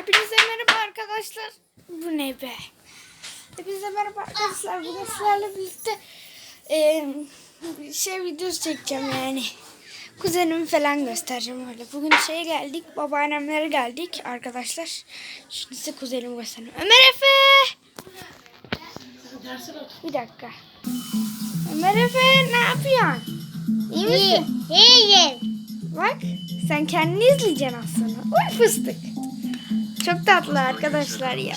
Hepinize merhaba arkadaşlar. Bu ne be? Hepinize merhaba arkadaşlar. Bugün sizlerle birlikte eee, şey videosu çekeceğim yani. Kuzenimi falan göstereceğim öyle. Bugün şeye geldik. Babaannemlere geldik arkadaşlar. Şimdi size kuzenimi göstereyim. Ömer Efe! Bir dakika. Ömer Efe ne yapıyorsun? İyi misin? İyiyim. Bak sen kendini izleyeceksin aslında. Uy fıstık. Çok tatlı arkadaşlar ya.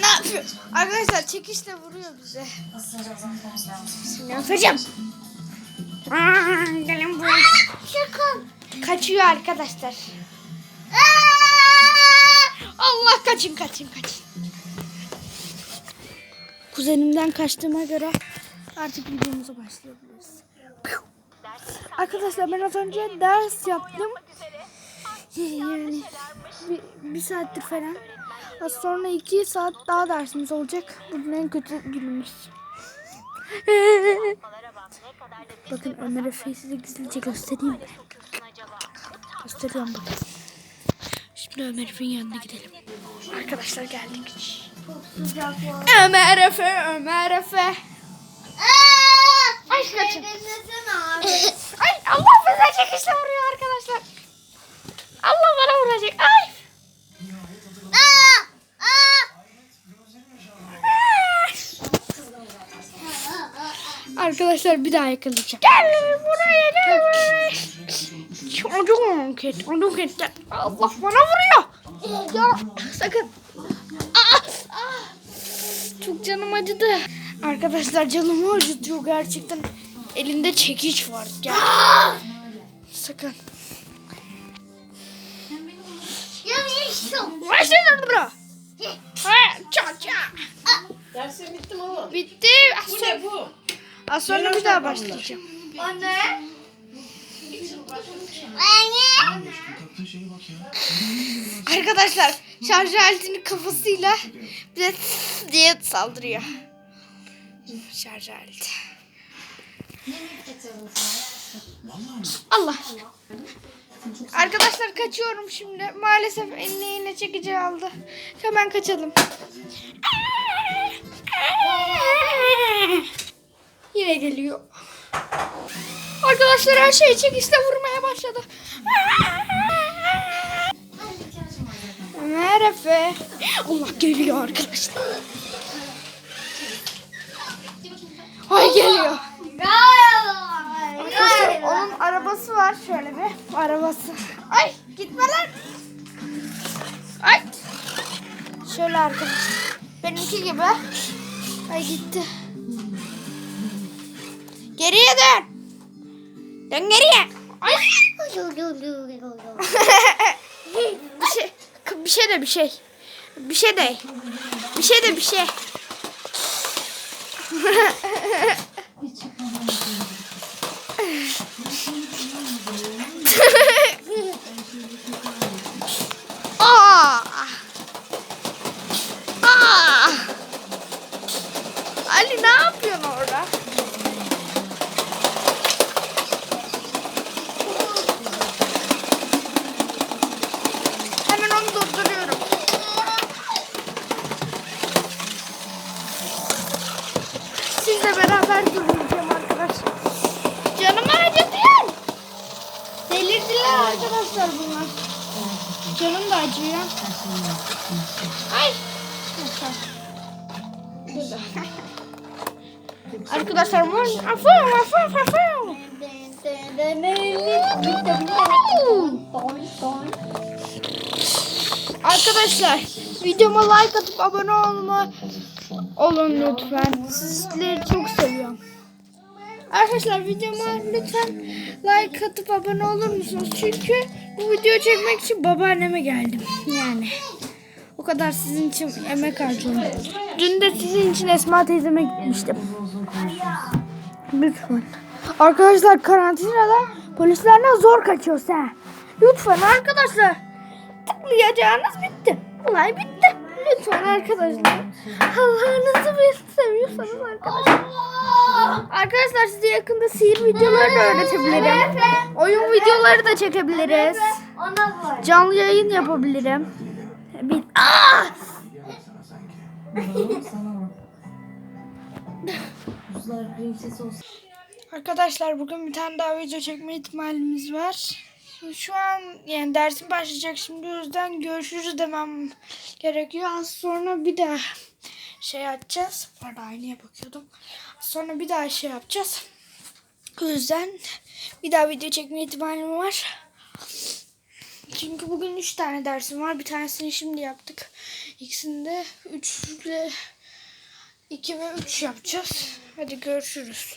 Ne yapıyor? Arkadaşlar çekişle vuruyor bize. Şimdi yapacağım. Aa, Gelin buraya. Şakın. Kaçıyor arkadaşlar. Allah kaçın kaçın kaçın. Kuzenimden kaçtığıma göre artık videomuza başlayabiliriz. Arkadaşlar ben az önce ders yaptım. Yani bir, bir saattir falan. Az sonra iki saat daha dersimiz olacak. Bugün en kötü günümüz. Bakın Ömer Efe'yi size gizlice göstereyim? Gösteriyorum bakın. Şimdi Ömer Efe'nin yanına gidelim. Arkadaşlar geldik. Ömer Efe, Ömer Efe. Ay kaçın. Ay Allah bize çekişle vuruyor bana vuracak. Ay. Arkadaşlar bir daha yakalayacağım. Gel buraya gel buraya. Çocuk et, çocuk et. Allah bana vuruyor. Ya sakın. Aa, aa. Çok canım acıdı. Arkadaşlar canımı acıtıyor gerçekten. Elinde çekiç var. Gel. Sakın. Başlayalım bro. Ha, ça ça. Dersin bitti mi oğlum? Bitti. Az Bu sonra, ne bu? az sonra bir daha başlayacağım. Anne. Arkadaşlar şarj aletinin kafasıyla bize diye saldırıyor. Şarj aleti. Allah. Arkadaşlar kaçıyorum şimdi. Maalesef eline yine çekici aldı. Hemen kaçalım. Yine geliyor. Arkadaşlar her şey çekişte vurmaya başladı. Ömer Efe. Allah geliyor arkadaşlar. Ay geliyor. Arkadaşlar onun arabası var şöyle bir arabası. Ay gitme lan. Ay. Şöyle arkadaşlar. Benimki gibi. Ay gitti. Geriye dön. Dön geriye. Ay. bir şey bir şey de bir şey. Bir şey de. Bir şey de bir şey. Aa! Aa! Ali ne yapıyorsun orada? Hemen onu durduruyorum. Sizle beraber duracağım arkadaşlar. Canımı acıtıyor. Delirdiler arkadaşlar bunlar. Canım da acıyor. Ay. Arkadaşlar bu afu afu afu. Arkadaşlar videoma like atıp abone olma olun lütfen. Sizleri çok seviyorum. Arkadaşlar videoma lütfen like atıp abone olur musunuz? Çünkü bu videoyu çekmek için babaanneme geldim. Yani o kadar sizin için emek harcadım. Dün de sizin için Esma teyzeme gitmiştim. Lütfen. Arkadaşlar karantinada polislerden zor kaçıyoruz ha. Lütfen arkadaşlar. Tıklayacağınız bitti. Olay bitti. Lütfen arkadaşlar. Allah'ınızı seviyorsanız arkadaşlar. Arkadaşlar size yakında sihir videoları da öğretebilirim. Oyun videoları da çekebiliriz. Canlı yayın yapabilirim. Bir... Olsun. Arkadaşlar bugün bir tane daha video çekme ihtimalimiz var. Şu an yani dersim başlayacak şimdi o yüzden görüşürüz demem gerekiyor. Az sonra bir daha şey açacağız. Pardon aynaya bakıyordum. Sonra bir daha şey yapacağız. O yüzden bir daha video çekme ihtimalim var. Çünkü bugün 3 tane dersim var. Bir tanesini şimdi yaptık. İkisini de 3 ile 2 ve 3 yapacağız. Hadi görüşürüz.